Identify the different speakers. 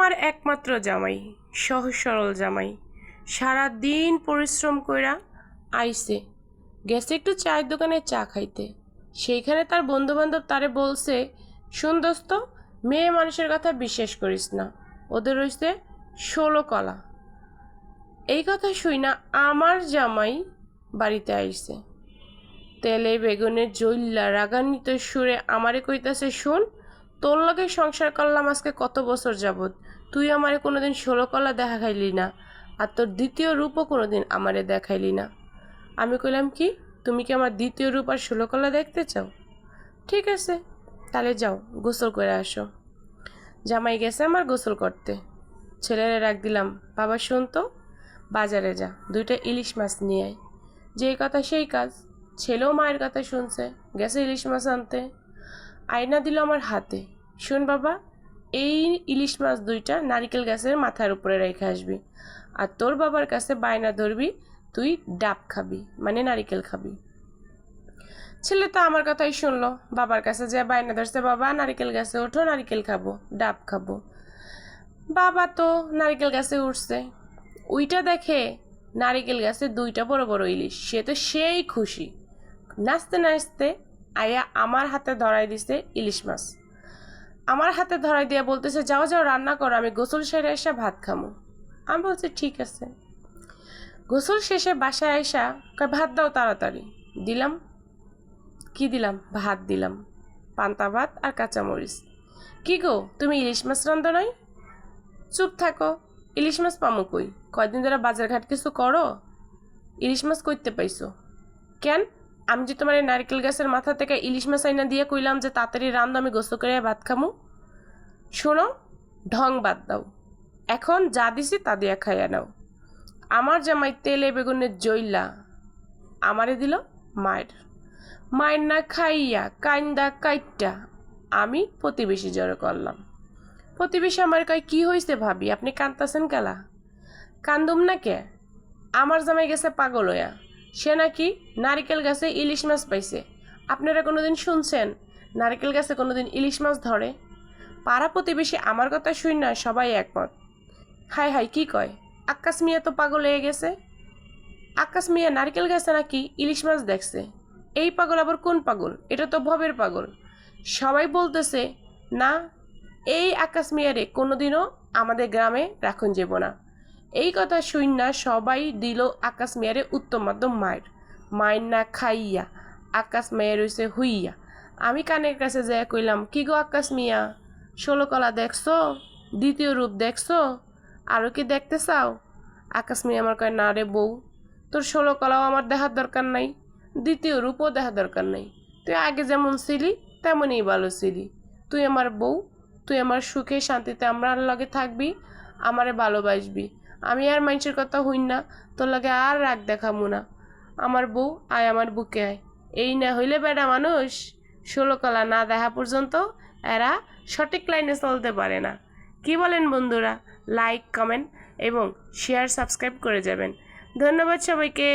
Speaker 1: আমার একমাত্র জামাই, সহজ সরল জামাই। সারা দিন পরিশ্রম কইরা আইসে গেছে একটু চায়ের দোকানে চা খাইতে। সেইখানে তার বন্ধু বান্ধব তারে বলছে, শুন দোস্ত, মেয়ে মানুষের কথা বিশ্বাস করিস না, ওদের হইছে ষোলো কলা। এই কথা শুই না আমার জামাই বাড়িতে আইসে তেলে বেগুনের জইল্লা রাগান্বিত সুরে আমারে কইতাছে, শুন তোর লগে সংসার করলাম আজকে কত বছর যাবত তুই আমারে কোনোদিন ষোলো কলা দেখা খাইলি না, আর তোর দ্বিতীয় রূপও কোনোদিন আমারে দেখাইলি না। আমি কইলাম কি, তুমি কি আমার দ্বিতীয় রূপ আর ষোলো কলা দেখতে চাও? ঠিক আছে, তাহলে যাও, গোসল করে আসো। জামাই গেছে আমার গোসল করতে। ছেলেরা রাখ দিলাম, বাবা শুন তো, বাজারে যা, দুইটা ইলিশ মাছ নিয়ে আয়। যেই কথা সেই কাজ, ছেলেও মায়ের কথা শুনছে, গেছে ইলিশ মাছ আনতে। আয়না দিল আমার হাতে শোন বাবা, এই ইলিশ মাছ দুইটা নারিকেল গাছের মাথার উপরে রেখে আসবি। আর তোর বাবার কাছে বায়না ধরবি, তুই ডাব খাবি মানে নারিকেল খাবি। ছেলে তো আমার কথাই শুনলো, বাবার কাছে যে বায়না ধরছে, বাবা, নারিকেল গাছে ওঠো, নারিকেল খাব, ডাব খাব। বাবা তো নারিকেল গাছে উঠছে। ওইটা দেখে নারিকেল গাছে দুইটা বড় বড় ইলিশ, সে তো সেই খুশি। নাচতে নাচতে আয়া আমার হাতে ধরাই দিছে ইলিশ মাছ। আমার হাতে ধরাই দিয়ে বলতেছে, যাও যাও, রান্না করো, আমি গোসল সেরে এসে ভাত খামো। আমি বলছি, ঠিক আছে। গোসল শেষে বাসায় আইসা ভাত দাও তাড়াতাড়ি। দিলাম। কি দিলাম? ভাত দিলাম। পান্তা ভাত আর কাঁচামরিচ। কি গো, তুমি ইলিশ মাছ রান্ধো নাই? চুপ থাকো, ইলিশ মাছ পামো কই? কয়দিন ধরে বাজার ঘাট কিছু করো? ইলিশ মাছ করতে পাইছো? কেন? আমি যে তোমার নারকেল গাছের মাথা থেকে ইলিশ মাছ আইনা দিয়ে কইলাম যে তাড়াতাড়ি রান্ধো, আমি গোসল করে ভাত খামু। শোনো, ঢং বাদ দাও। এখন যা দিছি তা দিয়া খাইয়া নাও। আমার জামাই তেলে বেগুনের জইলা, আমারে দিল মায়ের। মায়ের না খাইয়া, কাইন্দা কাইটটা, আমি প্রতিবেশী জড়ো করলাম। প্রতিবেশী আমার কয়, কি হয়েছে ভাবি? আপনি কান্দতেছেন কেলা? কান্দুম না কে? আমার জামাই গেছে পাগল হইয়া। সে নাকি নারিকেল গাছে ইলিশ মাছ পাইছে। আপনারা কোনোদিন শুনছেন? নারিকেল গাছে কোনোদিন ইলিশ মাছ ধরে? পাড়া প্রতিবেশী আমার কথা শুন না, সবাই একমত। হাই হাই, কি কয়? আকাশ মিয়া তো পাগল হয়ে গেছে। আকাশ মিয়া নারকেল গাছে নাকি ইলিশ মাছ দেখছে? এই পাগল আবার কোন পাগল? এটা তো ভবের পাগল। সবাই বলতেছে, না, এই আকাশ মিয়ারে কোনোদিনও আমাদের গ্রামে রাখুন যাব না। এই কথা শুন না সবাই দিল আকাশ মিয়ারে উত্তম মাধ্যম মায়ের। মায়ের না খাইয়া আকাশ মেয়ের হইছে হুইয়া। আমি কানের কাছে যাই কইলাম, কি গো আকাশ মিয়া? ষোলো কলা দেখছ? দ্বিতীয় রূপ দেখছ? আরও কি দেখতে চাও? আকাশ মিয়া আমার কয়, না রে বউ, তোর ষোলো কলাও আমার দেখার দরকার নাই, দ্বিতীয় রূপও দেখার দরকার নাই। তুই আগে যেমন ছিলি, তেমনই ভালো ছিলি। তুই আমার বউ, তুই আমার সুখে শান্তিতে আমার লগে থাকবি, আমারে ভালোবাসবি। আমি আর মানুষের কথা হইন না, তোর লাগে আর রাগ দেখামো না। আমার বউ আয় আমার বুকে আয়। এই না হইলে বেড়া মানুষ, ষোলো কলা না দেখা পর্যন্ত এরা সঠিক লাইনে চলতে পারে না। কি বলেন বন্ধুরা? লাইক, কমেন্ট এবং শেয়ার সাবস্ক্রাইব করে যাবেন। ধন্যবাদ সবাইকে।